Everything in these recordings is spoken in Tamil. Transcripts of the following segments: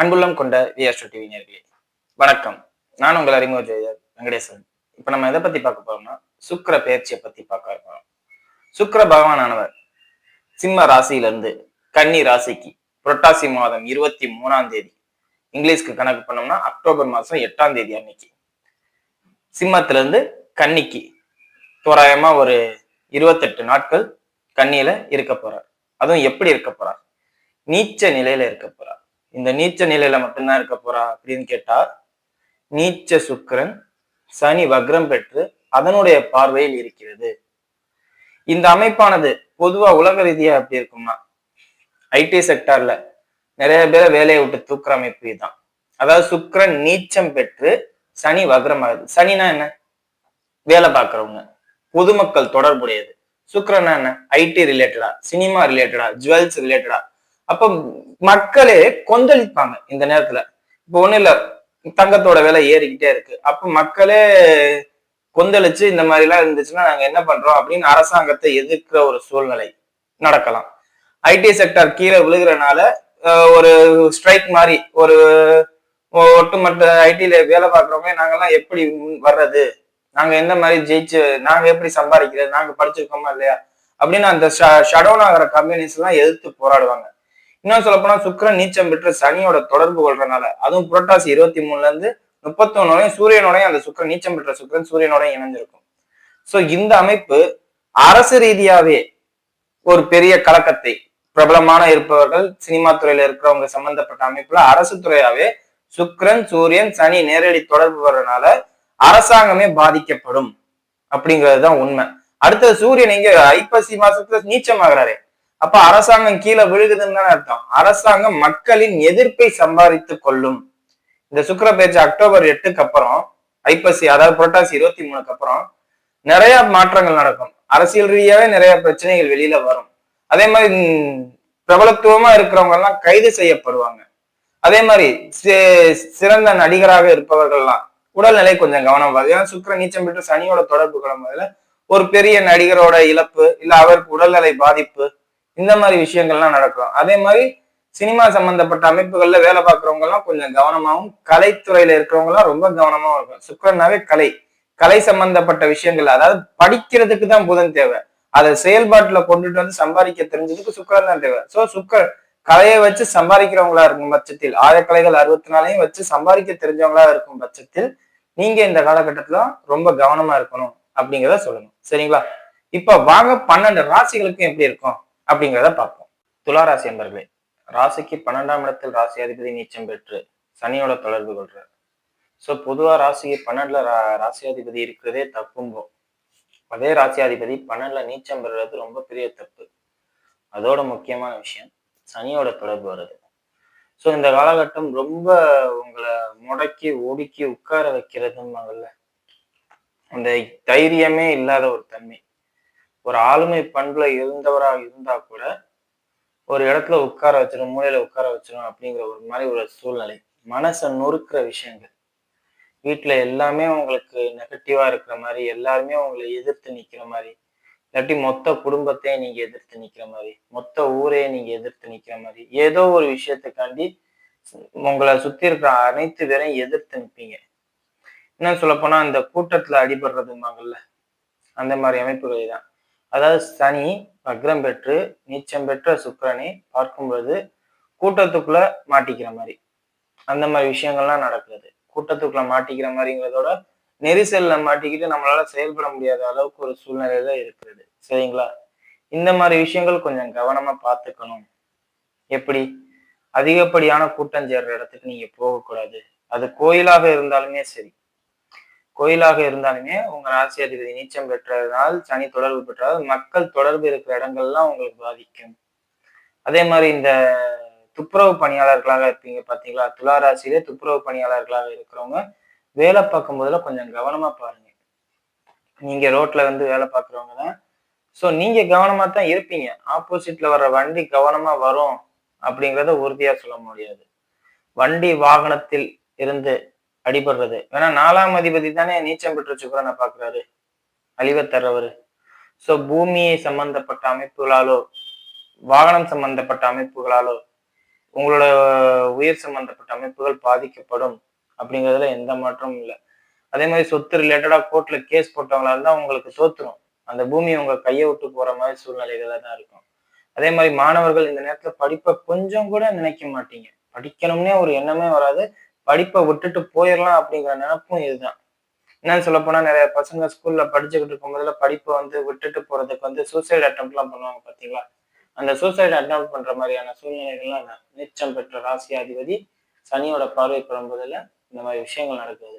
அன்புள்ளம் கொண்ட விஆர்ஷோ டிவி நேர்களே வணக்கம். நான் உங்கள் அறிமுக ஜெயர் வெங்கடேசன். இப்போ நம்ம எதை பத்தி பார்க்க போறோம்னா சுக்கிர பெயர்ச்சியை பத்தி பார்க்க இருக்கிறோம் சுக்கர பகவானவர் சிம்ம ராசியிலிருந்து கன்னி ராசிக்கு புரட்டாசி மாதம் இருபத்தி மூணாம் தேதி இங்கிலீஷ்க்கு கணக்கு பண்ணோம்னா அக்டோபர் மாதம் எட்டாம் தேதி அன்னைக்கு. சிம்மத்திலிருந்து கன்னிக்கு தோராயமா ஒரு இருபத்தெட்டு நாட்கள் கன்னியில இருக்க போறார். அதுவும் எப்படி இருக்க போறார்? நீச்ச நிலையில இருக்க போறார். இந்த நீச்ச நிலையில மட்டும்தான் இருக்க போறா அப்படின்னு கேட்டா நீச்ச சுக்கரன் சனி வக்ரம் பெற்று அதனுடைய பார்வையில் இருக்கிறது. இந்த அமைப்பானது பொதுவா உலக ரீதியா எப்படி இருக்கும்னா ஐடி செக்டார்ல நிறைய பேரை வேலையை விட்டு தூக்குற அமைப்பு இதுதான். அதாவது சுக்கரன் நீச்சம் பெற்று சனி வக்ரம் ஆகுது. சனினா என்ன? வேலை பார்க்கறவங்க. பொதுமக்கள் தொடர்புடையது. சுக்கிரனா என்ன? ஐடி ரிலேட்டடா சினிமா ரிலேட்டடா ஜுவல்ஸ் ரிலேட்டடா அப்ப மக்களே கொந்தளிப்பாங்க இந்த நேரத்துல. இப்போ ஒண்ணு இல்ல தங்கத்தோட விலை ஏறிக்கிட்டே இருக்கு. அப்ப மக்களே கொந்தளிச்சு இந்த மாதிரி எல்லாம் இருந்துச்சுன்னா நாங்க என்ன பண்றோம் அப்படின்னு அரசாங்கத்தை எதிர்க்கிற ஒரு சூழ்நிலை நடக்கலாம். ஐடி செக்டர் கீழே விழுகிறனால ஒரு ஸ்ட்ரைக் மாதிரி ஒரு ஒட்டுமொத்த ஐடில வேலை பார்க்குறவங்க நாங்கெல்லாம் எப்படி வர்றது? நாங்க எந்த மாதிரி ஜெயிச்சு நாங்க எப்படி சம்பாதிக்கிறது? நாங்க படிச்சிருக்கோமா இல்லையா? அப்படின்னு அந்த ஷடோன் ஆகிற கம்பெனிஸ் எல்லாம் எதிர்த்து போராடுவாங்க. இன்னும் சொல்ல போனா சுக்கரன் நீச்சம் பெற்று சனியோட தொடர்பு கொள்றதுனால அதுவும் புரட்டாசி இருபத்தி மூணுல இருந்து முப்பத்தொன்னோடையும் சூரியனோடையும் அந்த சுக்கரன் நீச்சம் பெற்ற சுக்கிரன் சூரியனோடையும் இணைஞ்சிருக்கும். சோ இந்த அமைப்பு அரசு ரீதியாவே ஒரு பெரிய கலக்கத்தை பிரபலமான இருப்பவர்கள் சினிமா துறையில இருக்கிறவங்க சம்பந்தப்பட்ட அமைப்புல அரசு துறையாவே சுக்ரன் சூரியன் சனி நேரடி தொடர்பு வர்றதுனால அரசாங்கமே பாதிக்கப்படும். அப்படிங்கிறது தான் உண்மை. அடுத்தது சூரியன் இங்க ஐப்பசி மாசத்துல நீச்சம் நீச்சமாகறாரு. அப்ப அரசாங்கம் கீழே விழுகுதுன்னு தானே அர்த்தம். அரசாங்கம் மக்களின் எதிர்ப்பை சம்பாதித்து கொள்ளும். இந்த சுக்கிர பேச்சு அக்டோபர் எட்டுக்கு அப்புறம் ஐப்பசி அதாவது புரட்டாசி இருபத்தி மூணுக்கு அப்புறம் நிறைய மாற்றங்கள் நடக்கும். அரசியல் ரீதியாவே நிறைய பிரச்சனைகள் வெளியில வரும். அதே மாதிரி பிரபலத்துவமா இருக்கிறவங்க எல்லாம் கைது செய்யப்படுவாங்க. அதே மாதிரி சிறந்த நடிகராக இருப்பவர்கள்லாம் உடல்நிலை கொஞ்சம் கவனம் வருது ஏன்னா சுக்கிர நீச்சம் பெற்று சனியோட தொடர்பு கிளம்புறதுல ஒரு பெரிய நடிகரோட இழப்பு இல்ல அவருக்கு உடல்நிலை பாதிப்பு இந்த மாதிரி விஷயங்கள்லாம் நடக்கும். அதே மாதிரி சினிமா சம்பந்தப்பட்ட அமைப்புகள்ல வேலை பார்க்கறவங்க எல்லாம் கொஞ்சம் கவனமாவும் கலைத்துறையில இருக்கிறவங்க எல்லாம் ரொம்ப கவனமாவும் இருக்கும் சுக்கரனாவே கலை. கலை சம்பந்தப்பட்ட விஷயங்கள் அதாவது படிக்கிறதுக்கு தான் புதன் தேவை. அதை செயல்பாட்டுல கொண்டுட்டு வந்து சம்பாதிக்க தெரிஞ்சதுக்கு சுக்கரன் தான் தேவை. சோ சுக்கர் கலையை வச்சு சம்பாதிக்கிறவங்களா இருக்கும் பட்சத்தில் ஆயக்கலைகள் அறுபத்தி நாளையும் வச்சு சம்பாதிக்க தெரிஞ்சவங்களா இருக்கும் பட்சத்தில் நீங்க இந்த காலகட்டத்துல ரொம்ப கவனமா இருக்கணும் அப்படிங்கிறத சொல்லணும். சரிங்களா? இப்ப வாங்க பன்னெண்டு ராசிகளுக்கும் எப்படி இருக்கும்? அப்படிங்கிறத பார்ப்போம். துலா ராசி ராசிக்கு பன்னெண்டாம் இடத்தில் ராசி அதிபதி நீச்சம் பெற்று சனியோட தொடர்பு கொள்றார். ஸோ பொதுவாக ராசிக்கு பன்னெண்டுல ரா- ராசியாதிபதி இருக்கிறதே தப்பும்போ அதே ராசியாதிபதி பன்னெண்டுல நீச்சம் பெறுறது ரொம்ப பெரிய தப்பு. அதோட முக்கியமான விஷயம் சனியோட தொடர்பு வருது ஸோ இந்த காலகட்டம் ரொம்ப உங்களை முடக்கி ஒடுக்கி உட்கார வைக்கிறதும்பாங்கல்ல அந்த தைரியமே இல்லாத ஒரு தன்மை. ஒரு ஆளுமை பண்புல இருந்தவரா இருந்தா கூட ஒரு இடத்துல உட்கார வச்சிடும் மூலையில உட்கார வச்சிடும் அப்படிங்கிற ஒரு மாதிரி ஒரு சூழ்நிலை. மனசை நொறுக்கிற விஷயங்கள். வீட்டுல எல்லாமே உங்களுக்கு நெகட்டிவா இருக்கிற மாதிரி எல்லாருமே உங்களை எதிர்த்து நிக்கிற மாதிரி. இல்லாட்டி மொத்த குடும்பத்தையும் நீங்க எதிர்த்து நிக்கிற மாதிரி மொத்த ஊரையே நீங்க எதிர்த்து நிக்கிற மாதிரி. ஏதோ ஒரு விஷயத்துக்காண்டி உங்களை சுத்தி இருக்கிற அனைத்து பேரையும் எதிர்த்து நிற்பீங்க இன்னும் சொல்ல போனா அந்த கூட்டத்துல அடிபடுறதுமாங்கல்ல அந்த மாதிரி அமைப்புகள் தான். அதாவது சனி வக்ரம் பெற்று நீச்சம் பெற்ற சுக்ரணி பார்க்கும் பொழுது கூட்டத்துக்குள்ள மாட்டிக்கிற மாதிரி. அந்த மாதிரி விஷயங்கள்லாம் நடக்குது கூட்டத்துக்குள்ள மாட்டிக்கிற மாதிரிங்கிறதோட நெரிசல்ல மாட்டிக்கிட்டு நம்மளால செயல்பட முடியாத அளவுக்கு ஒரு சூழ்நிலையில இருக்கிறது. சரிங்களா? இந்த மாதிரி விஷயங்கள் கொஞ்சம் கவனமா பார்த்துக்கணும். எப்படி? அதிகப்படியான கூட்டம் சேர்ற இடத்துக்கு நீங்க போகக்கூடாது. அது கோயிலாக இருந்தாலுமே சரி. கோயிலாக இருந்தாலுமே உங்க ராசி அதிபதி நீச்சம் பெற்றதனால் சனி தொடர்பு பெற்றால் மக்கள் தொடர்பு இருக்கிற இடங்கள்லாம் உங்களுக்கு பாதிக்கும். அதே மாதிரி இந்த துப்புரவு பணியாளர்களாக இருப்பீங்க பாத்தீங்களா துலா ராசியிலே துப்புரவு பணியாளர்களாக இருக்கிறவங்க வேலை பார்க்கும் போதுல கொஞ்சம் கவனமா பாருங்க. நீங்க ரோட்ல வந்து வேலை பார்க்குறவங்க தான். ஸோ நீங்க கவனமா தான் இருப்பீங்க. ஆப்போசிட்ல வர்ற வண்டி கவனமா வரும் அப்படிங்கிறத உறுதியா சொல்ல முடியாது. வண்டி வாகனத்தில் இருந்து அடிபடுறது. ஏன்னா நாலாம் அதிபதி தானே நீச்சம் பெற்ற சுக்கரனை பாக்குறாரு அழிவை தர்றவர் ஸோ பூமியை சம்பந்தப்பட்ட அமைப்புகளாலோ வாகனம் சம்பந்தப்பட்ட அமைப்புகளாலோ உங்களோட உயிர் சம்பந்தப்பட்ட அமைப்புகள் பாதிக்கப்படும் அப்படிங்கிறதுல எந்த மாற்றமும் இல்லை. அதே மாதிரி சொத்து ரிலேட்டடா கோர்ட்ல கேஸ் போட்டவங்களா இருந்தா உங்களுக்கு தோத்துரும். அந்த பூமி உங்க கையை விட்டு போற மாதிரி சூழ்நிலைகள தான் இருக்கும். அதே மாதிரி மாணவர்கள் இந்த நேரத்துல படிப்பை கொஞ்சம் கூட நினைக்க மாட்டீங்க. படிக்கணும்னே ஒரு எண்ணமே வராது. படிப்பை விட்டுட்டு போயிடலாம் அப்படிங்கிற நினைப்பும் இதுதான். என்னன்னு சொல்ல போனா நிறைய பசங்க ஸ்கூல்ல படிச்சுக்கிட்டு இருக்கும் போதுல படிப்பை வந்து விட்டுட்டு போறதுக்கு வந்து சூசைட் அட்டம் எல்லாம் பண்ணுவாங்க பாத்தீங்களா அந்த சூசைட் அட்டம் பண்ற மாதிரியான சூழ்நிலைகள்லாம் நிச்சயம் பெற்ற ராசியாதிபதி சனியோட பார்வை பெறும்போதுல இந்த மாதிரி விஷயங்கள் நடக்குது.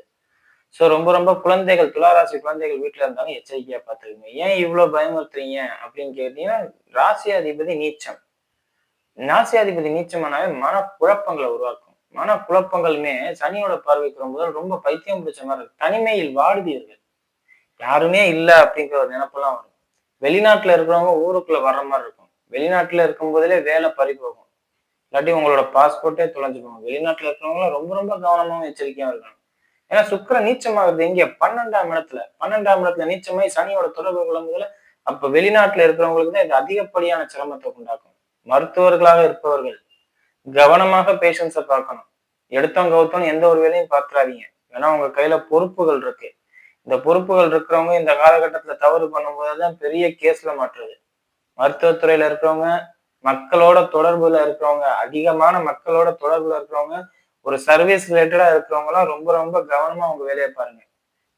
ஸோ ரொம்ப ரொம்ப குழந்தைகள் துளாராசி குழந்தைகள் வீட்டுல இருந்தாலும் எச்சரிக்கையா பார்த்துக்கோங்க. ஏன் இவ்வளவு பயமுறுத்துறீங்க அப்படின்னு கேட்டீங்கன்னா ராசியாதிபதி நீச்சம். ராசியாதிபதி நீச்சமானாவே மன குழப்பங்களை உருவாக்கும். மன குழப்பங்களுமே சனியோட பார்வைக்கு ரொம்ப ரொம்ப பைத்தியம் பிடிச்ச மாதிரி இருக்கும். தனிமையில் வாடுவீர்கள் யாருமே இல்லை அப்படிங்கிற ஒரு நினப்பெல்லாம் வரும். வெளிநாட்டுல இருக்கிறவங்க ஊருக்குள்ள வர்ற மாதிரி இருக்கும். வெளிநாட்டுல இருக்கும் போதிலே வேலை பறி போகும். இல்லாட்டி உங்களோட பாஸ்போர்ட்டே தொலைஞ்சு போகும். வெளிநாட்டுல இருக்கிறவங்களும் ரொம்ப ரொம்ப கவனமாவும் எச்சரிக்கையா இருக்கணும் ஏன்னா சுக்கர நீச்சமாகுது எங்க பன்னெண்டாம் இடத்துல. பன்னெண்டாம் இடத்துல நீச்சமாய் சனியோட தொடர்பு கொள்ளும்போதுல அப்ப வெளிநாட்டுல இருக்கிறவங்களுக்கு தான் இது அதிகப்படியான சிரமத்தை உண்டாக்கும். மருத்துவர்களாக இருப்பவர்கள் கவனமாக பேஷன்ஸை பார்க்கணும். எடுத்தோம் கவுத்தோம் எந்த ஒரு வேலையும் பார்த்துறாதீங்க. ஏன்னா உங்க கையில பொறுப்புகள் இருக்கு. இந்த பொறுப்புகள் இருக்கிறவங்க இந்த காலகட்டத்துல தவறு பண்ணும்போது தான் பெரிய கேஸ்ல மாற்றுது. மருத்துவத்துறையில இருக்கிறவங்க மக்களோட தொடர்புல இருக்கிறவங்க அதிகமான மக்களோட தொடர்புல இருக்கிறவங்க ஒரு சர்வீஸ் ரிலேட்டடா இருக்கிறவங்களாம் ரொம்ப ரொம்ப கவனமா உங்க வேலையை பாருங்க.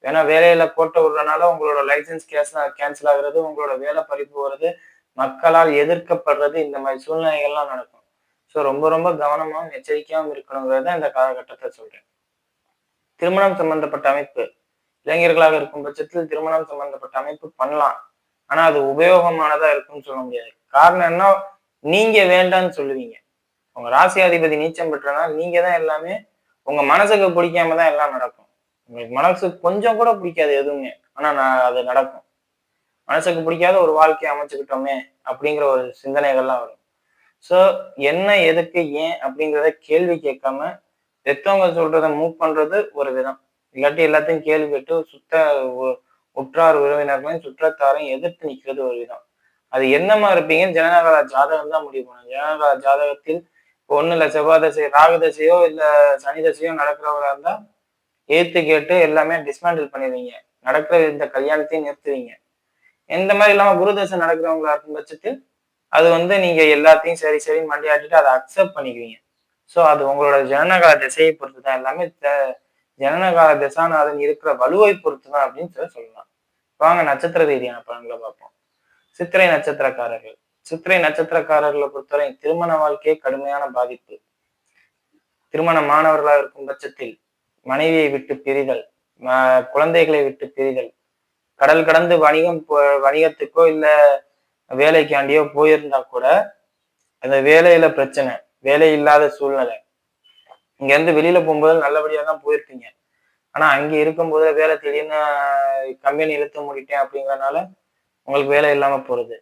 ஏன்னா வேலையில போட்ட விடுறதுனால உங்களோட லைசன்ஸ் கேஸ் கேன்சல் ஆகுறது உங்களோட வேலை பறிப்பு போறது மக்களால் எதிர்க்கப்படுறது இந்த மாதிரி சூழ்நிலைகள்லாம் நடக்கும். ஸோ ரொம்ப ரொம்ப கவனமாகவும் எச்சரிக்கையாகவும் இருக்கணுங்கிறத இந்த காலகட்டத்தை சொல்றேன். திருமணம் சம்பந்தப்பட்ட அமைப்பு. இளைஞர்களாக இருக்கும் பட்சத்தில் திருமணம் சம்பந்தப்பட்ட அமைப்பு பண்ணலாம். ஆனா அது உபயோகமானதா இருக்கும்னு சொல்ல முடியாது. காரணம் என்ன? நீங்க வேண்டாம்னு சொல்லுவீங்க. உங்க ராசியாதிபதி நீச்சம் பெற்றனால் நீங்க தான் எல்லாமே உங்க மனசுக்கு பிடிக்காம தான் எல்லாம் நடக்கும். உங்களுக்கு மனசு கொஞ்சம் கூட பிடிக்காது எதுவுமே. ஆனா நான் அது நடக்கும். மனசுக்கு பிடிக்காத ஒரு வாழ்க்கையை அமைச்சுக்கிட்டோமே அப்படிங்கிற ஒரு சிந்தனைகள்லாம் வரும். ஸோ என்ன எதுக்கு ஏன் அப்படிங்கிறத கேள்வி கேட்காம பெற்றவங்க சொல்றத மூவ் பண்றது ஒரு விதம். இல்லாட்டி எல்லாத்தையும் கேள்வி கேட்டு சுத்த உற்றார் உறவினர்களையும் சுற்றத்தாரையும் எதிர்த்து நிற்கிறது ஒரு விதம். அது என்னமா இருப்பீங்கன்னு ஜனநாயக ஜாதகம் தான் முடிவு பண்ணும். ஜனநாயக ஜாதகத்தில் ஒண்ணு இல்லை செவ்வாய் தசை ராகு இல்லை சனி தசையோ நடக்கிறவரா இருந்தா ஏத்து கேட்டு எல்லாமே டிஸ்மேண்டில் பண்ணிடுவீங்க. நடக்கிற இந்த கல்யாணத்தையும் நிறுத்துவீங்க. எந்த மாதிரி இல்லாம குருதசை நடக்கிறவங்களா இருக்கும் பட்சத்தில் அது வந்து நீங்க எல்லாத்தையும் சரி சரி மண்டியாட்டிட்டு அதை அக்செப்ட் பண்ணிக்குவீங்க. ஸோ அது உங்களோட ஜனனகால திசையை பொறுத்து தான் எல்லாமே ஜனனகால திசாநாதன் இருக்கிற வலுவை பொறுத்து தான் அப்படின்னு சொல்லி சொல்லலாம். வாங்க நட்சத்திர ரீதியான பலன்களை பார்ப்போம். சித்திரை நட்சத்திரக்காரர்கள். சித்திரை நட்சத்திரக்காரர்களை பொறுத்தவரை திருமண வாழ்க்கையே கடுமையான பாதிப்பு. திருமண மாணவர்களாக இருக்கும் பட்சத்தில் மனைவியை விட்டு பிரிதல் குழந்தைகளை விட்டு பிரிதல் கடல் கடந்து வணிகம் வணிகத்துக்கோ இல்ல வேலைக்காண்டியோ போயிருந்தா கூட அந்த வேலையில பிரச்சனை வேலை இல்லாத சூழ்நிலை. இங்க இருந்து வெளியில போகும்போது நல்லபடியா தான் போயிருப்பீங்க. ஆனா அங்க இருக்கும்போது வேலை திடீர்னு கம்பெனி இழுத்து முடிட்டேன் அப்படிங்கறதுனால உங்களுக்கு வேலை இல்லாம போறது.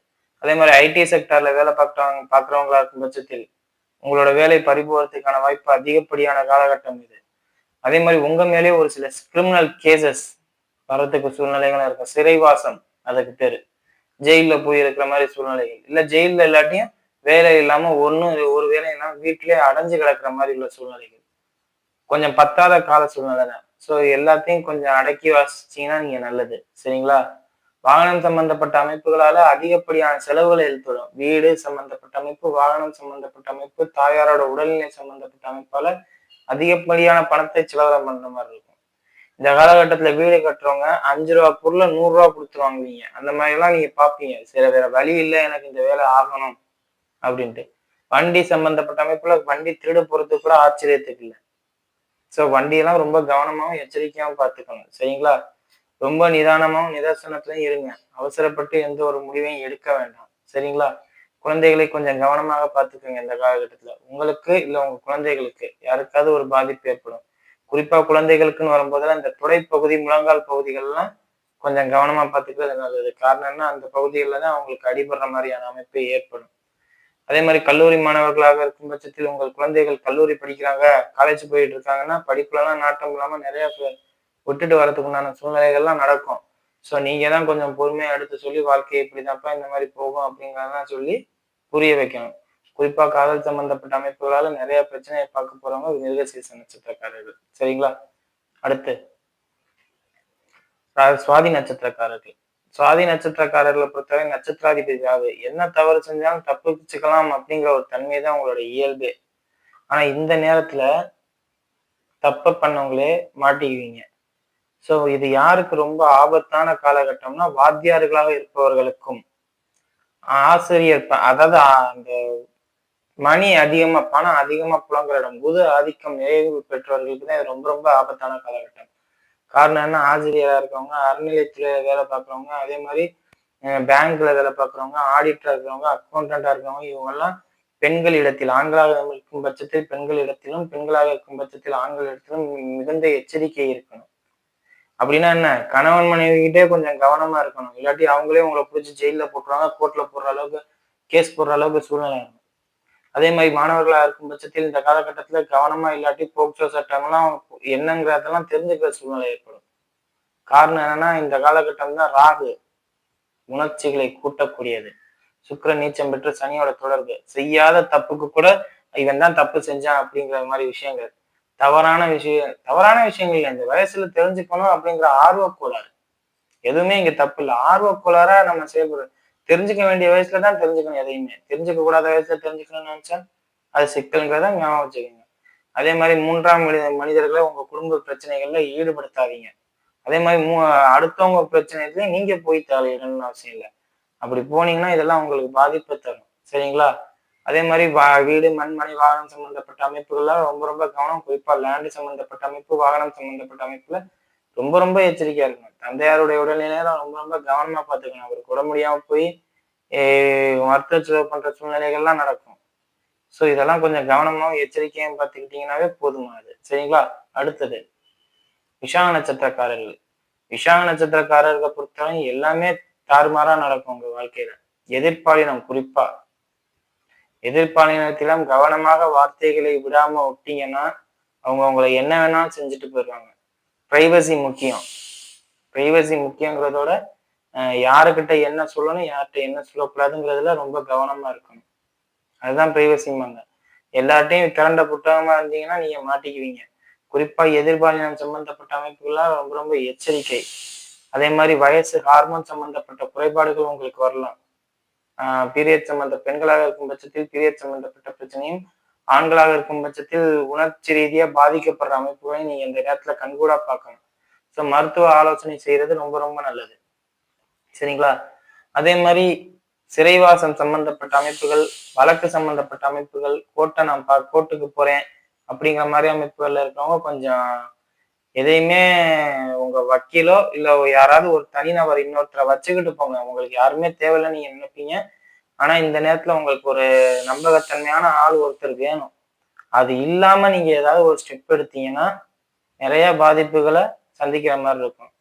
அதே மாதிரி ஐடி செக்டர்ல வேலை பார்க்குறவங்க பார்க்குறவங்களா இருக்கும் பட்சத்தில் உங்களோட வேலை பறிபோறதுக்கான வாய்ப்பு அதிகப்படியான காலகட்டம் இது. அதே மாதிரி உங்க மேலே ஒரு சில கிரிமினல் கேசஸ் வர்றதுக்கு சூழ்நிலைகளும் இருக்கும். சிறைவாசம் அதுக்கு பேரு. ஜெயிலில் போய் இருக்கிற மாதிரி சூழ்நிலைகள். இல்லை ஜெயிலில் இல்லாட்டியும் வேலை இல்லாம ஒன்றும் ஒரு வேலை இல்லாமல் வீட்டிலே அடைஞ்சு கிடக்கிற மாதிரி உள்ள சூழ்நிலைகள். கொஞ்சம் பத்தாத கால சூழ்நிலை தான். ஸோ எல்லாத்தையும் கொஞ்சம் அடக்கி வாசிச்சீங்கன்னா நீங்க நல்லது. சரிங்களா? வாகனம் சம்பந்தப்பட்ட அமைப்புகளால அதிகப்படியான செலவுகளை ஏற்படும். வீடு சம்பந்தப்பட்ட அமைப்பு வாகனம் சம்பந்தப்பட்ட அமைப்பு தாயாரோட உடல்நிலை சம்பந்தப்பட்ட அமைப்பால அதிகப்படியான பணத்தை செலவரம் பண்ற மாதிரி இருக்கும். இந்த காலகட்டத்துல வீடு கட்டுறவங்க அஞ்சு ரூபா பொருளை நூறு ரூபா கொடுத்து வாங்குவீங்க. அந்த மாதிரி எல்லாம் நீங்க பாப்பீங்க சில வேற வழி இல்லை எனக்கு இந்த வேலை ஆகணும் அப்படின்ட்டு. வண்டி சம்பந்தப்பட்ட அமைப்புல வண்டி திருட போறதுக்கு கூட ஆச்சரியத்துக்கு இல்லை. ஸோ வண்டியெல்லாம் ரொம்ப கவனமாகவும் எச்சரிக்கையாகவும் பார்த்துக்கணும். சரிங்களா? ரொம்ப நிதானமாகவும் நிதர்சனத்திலையும் இருங்க. அவசரப்பட்டு எந்த ஒரு முடிவையும் எடுக்க வேண்டாம். சரிங்களா? குழந்தைகளை கொஞ்சம் கவனமாக பார்த்துக்கோங்க இந்த காலகட்டத்தில். உங்களுக்கு இல்லை உங்க குழந்தைகளுக்கு யாருக்காவது ஒரு பாதிப்பு ஏற்படும். குறிப்பா குழந்தைகளுக்குன்னு வரும்போதெல்லாம் இந்த பகுதி முழங்கால் பகுதிகள்லாம் கொஞ்சம் கவனமா பார்த்துக்கிறது நல்லது. காரணம் என்ன அந்த பகுதிகளில் தான் அவங்களுக்கு அடிபடுற மாதிரியான அமைப்பு ஏற்படும். அதே மாதிரி கல்லூரி மாணவர்களாக இருக்கும் பட்சத்தில் உங்கள் குழந்தைகள் கல்லூரி படிக்கிறாங்க காலேஜ் போயிட்டு இருக்காங்கன்னா படிப்புலலாம் நாட்டம் இல்லாமல் நிறைய விட்டுட்டு வரதுக்கு உண்டான சூழ்நிலைகள்லாம் நடக்கும். ஸோ நீங்க தான் கொஞ்சம் பொறுமையாக எடுத்து சொல்லி வாழ்க்கை இப்படிதான்ப்பா இந்த மாதிரி போகும் அப்படிங்கிறதெல்லாம் சொல்லி புரிய வைக்கணும். குறிப்பா காதல் சம்பந்தப்பட்ட அமைப்புகளால நிறைய பிரச்சனையை பார்க்க போறவங்க மிருகசீச நட்சத்திரக்காரர்கள். சரிங்களா? அடுத்து சுவாதி நட்சத்திரக்காரர்கள். சுவாதி நட்சத்திரக்காரர்களை பொறுத்தவரை நட்சத்திராதிபதி ராகு என்ன தவறு செஞ்சாலும் தப்பிச்சுக்கலாம் அப்படிங்கிற ஒரு தன்மை தான் உங்களோட இயல்பே. ஆனா இந்த நேரத்துல தப்ப பண்ணவங்களே மாட்டிக்குவீங்க. சோ இது யாருக்கு ரொம்ப ஆபத்தான காலகட்டம்னா வாத்தியார்களாக இருப்பவர்களுக்கும். ஆசிரியர் அதாவது அந்த மணி அதிகமா பணம் அதிகமா புலங்குற இடம் புது ஆதிக்கம் நிறைவு பெற்றவர்களுக்கு தான் இது ரொம்ப ரொம்ப ஆபத்தான காலகட்டம். காரணம் என்ன? ஆசிரியரா இருக்கவங்க அறநிலையத்துல வேலை பார்க்குறவங்க அதே மாதிரி பேங்க்ல வேலை பார்க்குறவங்க ஆடிட்டரா இருக்கிறவங்க அக்கௌண்டண்டா இருக்கிறவங்க இவங்கெல்லாம் பெண்கள் இடத்தில் ஆண்களாக இருக்கும் பட்சத்தில் பெண்கள் இடத்திலும் பெண்களாக இருக்கும் பட்சத்தில் ஆண்கள் இடத்திலும் மிகுந்த எச்சரிக்கை இருக்கணும். அப்படின்னா என்ன? கணவன் மனைவிகிட்டே கொஞ்சம் கவனமா இருக்கணும். இல்லாட்டி அவங்களே உங்களை பிடிச்சி ஜெயில போட்டுருவாங்க கோர்ட்ல போடுற அளவுக்கு கேஸ் போடுற அளவுக்கு சூழ்நிலை அதே மாதிரி மாணவர்களா இருக்கும் பட்சத்தில் இந்த காலகட்டத்துல கவனமா இல்லாட்டி போக்சோ சட்டங்கள்லாம் என்னங்கிறதெல்லாம் தெரிஞ்சுக்கிற சூழ்நிலை ஏற்படும். காரணம் என்னன்னா இந்த காலகட்டம் தான் ராகு உணர்ச்சிகளை கூட்டக்கூடியது. சுக்கிர நீச்சம் பெற்று சனியோட தொடர்பு. செய்யாத தப்புக்கு கூட இவன் தான் தப்பு செஞ்சான் அப்படிங்கிற மாதிரி விஷயங்கள். தவறான விஷயம் தவறான விஷயங்கள் இல்லை. இந்த வயசுல தெரிஞ்சுக்கணும் அப்படிங்கிற ஆர்வக்கோளாறு. எதுவுமே இங்க தப்பு இல்லை. ஆர்வக்கோளாரா நம்ம செயல்படுறோம் தெரிஞ்சுக்க வேண்டிய வயசுல தான் தெரிஞ்சுக்கணும் எதையுமே. தெரிஞ்சுக்க கூடாத வயசுல தெரிஞ்சுக்கணும்னு நினைச்சா அது சிக்கல்ங்கிறத ஞாபகம் வச்சுக்கோங்க. அதே மாதிரி மூன்றாம் மனித மனிதர்களை உங்க குடும்ப பிரச்சனைகள்ல ஈடுபடுத்தாதீங்க. அதே மாதிரி மூ அடுத்தவங்க பிரச்சனையில நீங்க போய் தலையிடணும்னு அவசியம் இல்லை. அப்படி போனீங்கன்னா இதெல்லாம் உங்களுக்கு பாதிப்பு தரும். சரிங்களா? அதே மாதிரி வா வீடு மண்மனை வாகனம் சம்பந்தப்பட்ட அமைப்புகள்லாம் ரொம்ப ரொம்ப கவனம். குறிப்பா லேண்டு சம்பந்தப்பட்ட அமைப்பு வாகனம் சம்பந்தப்பட்ட அமைப்புல ரொம்ப ரொம்ப எச்சரிக்கையா இருக்கணும். தந்தையாருடைய உடல்நிலையில ரொம்ப ரொம்ப கவனமா பார்த்துக்கணும். அவருக்கு உடம்பு முடியாம போய் மருத்துவ செலவு பண்ற சூழ்நிலைகள்லாம் நடக்கும். ஸோ இதெல்லாம் கொஞ்சம் கவனமாகவும் எச்சரிக்கையும் பார்த்துக்கிட்டீங்கன்னாவே போதுமானது சரிங்களா? அடுத்தது விஷாக நட்சத்திரக்காரர்கள். விஷாக நட்சத்திரக்காரர்களை பொறுத்தவரை எல்லாமே தாறுமாறா நடக்கும் உங்க வாழ்க்கையில. எதிர்ப்பாளினம் குறிப்பா. எதிர்ப்பாளினத்திலும் கவனமாக வார்த்தைகளை விடாம விட்டீங்கன்னா அவங்க உங்களை என்ன வேணாலும் செஞ்சுட்டு போயிடுவாங்க. ப்ரைவசி முக்கியம். ப்ரைவசி முக்கியங்கிறதோட யாருக்கிட்ட என்ன சொல்லணும் யார்கிட்ட என்ன சொல்லக்கூடாதுங்கிறதுல ரொம்ப கவனமா இருக்கணும். அதுதான் ப்ரைவசிம்பாங்க எல்லார்ட்டையும் திரண்ட புத்தகமா இருந்தீங்கன்னா நீங்க மாட்டிக்குவீங்க. குறிப்பா எதிர்பாலினம் சம்பந்தப்பட்ட அமைப்புகள்லாம் ரொம்ப ரொம்ப எச்சரிக்கை. அதே மாதிரி வயசு ஹார்மோன் சம்பந்தப்பட்ட குறைபாடுகள் உங்களுக்கு வரலாம். பீரியட் சம்பந்த பெண்களாக இருக்கும் பட்சத்தில் பீரியட் சம்பந்தப்பட்ட பிரச்சனையும் ஆண்களாக இருக்கும் பட்சத்தில் உணர்ச்சி ரீதியா பாதிக்கப்படுற அமைப்புகளை நீங்க இந்த நேரத்துல கண்கூடா பார்க்கணும். ஸோ மருத்துவ ஆலோசனை செய்யறது ரொம்ப ரொம்ப நல்லது. சரிங்களா? அதே மாதிரி சிறைவாசம் சம்பந்தப்பட்ட அமைப்புகள் வழக்கு சம்பந்தப்பட்ட அமைப்புகள் கோர்ட்டை நான் பா கோர்ட்டுக்கு போறேன் அப்படிங்கிற மாதிரி அமைப்புகள்ல இருக்கிறவங்க கொஞ்சம் எதையுமே உங்க வக்கீலோ இல்ல யாராவது ஒரு தனிநபர் இன்னொருத்தரை வச்சுக்கிட்டு போங்க. உங்களுக்கு யாருமே தேவையில்லை நீங்க நினைப்பீங்க. ஆனா இந்த நேரத்துல உங்களுக்கு ஒரு நம்பகத்தன்மையான ஆள் ஒருத்தர் வேணும். அது இல்லாம நீங்க ஏதாவது ஒரு ஸ்டெப் எடுத்தீங்கன்னா நிறைய பாதிப்புகளை சந்திக்கிற மாதிரி இருக்கும்.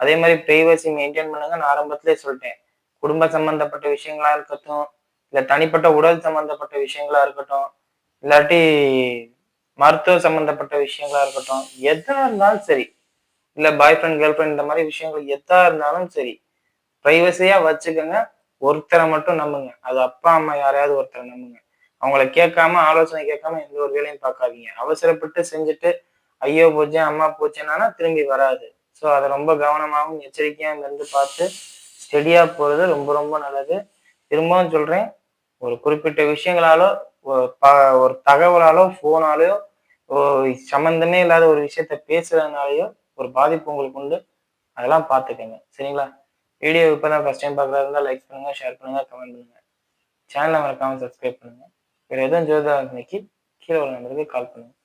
அதே மாதிரி பிரைவசி மெயின்டைன் பண்ணுங்க. நான் ஆரம்பத்திலே சொல்லிட்டேன். குடும்ப சம்பந்தப்பட்ட விஷயங்களா இருக்கட்டும் இல்ல தனிப்பட்ட உடல் சம்பந்தப்பட்ட விஷயங்களா இருக்கட்டும் இல்லாட்டி மருத்துவ சம்பந்தப்பட்ட விஷயங்களா இருக்கட்டும் எதா இருந்தாலும் சரி இல்ல பாய் ஃப்ரெண்ட் கேர்ள் ஃப்ரெண்ட் இந்த மாதிரி விஷயங்கள் எதா இருந்தாலும் சரி பிரைவசியா வச்சுக்கோங்க. ஒருத்தரை மட்டும் நம்புங்க. அது அப்பா அம்மா யாரையாவது ஒருத்தரை நம்புங்க. அவங்கள கேட்காம ஆலோசனை கேட்காம எந்த ஒரு வேலையும் பார்க்காதீங்க. அவசரப்பட்டு செஞ்சுட்டு ஐயோ போச்சு அம்மா போச்சேன்னா திரும்பி வராது. ஸோ அதை ரொம்ப கவனமாகவும் எச்சரிக்கையாக இருந்து பார்த்து ஸ்டெடியாக போகிறது ரொம்ப ரொம்ப நல்லது. திரும்பவும் சொல்கிறேன் ஒரு குறிப்பிட்ட விஷயங்களாலோ ஒரு ஒரு தகவலாலோ ஃபோனாலோ சம்மந்தமே இல்லாத ஒரு விஷயத்த பேசுறதுனாலயோ ஒரு பாதிப்பு உங்களுக்கு உண்டு. அதெல்லாம் பார்த்துக்கங்க. சரிங்களா? வீடியோ இப்போ தான் ஃபஸ்ட் டைம் பார்க்குறதா இருந்தால் லைக் பண்ணுங்கள் ஷேர் பண்ணுங்கள் கமெண்ட் பண்ணுங்க. சேனலை மறக்காமல் சப்ஸ்கிரைப் பண்ணுங்க. வேறு எதுவும் ஜோதிடா இன்னைக்கு கீழே ஒரு நம்பருக்கு கால் பண்ணுங்கள்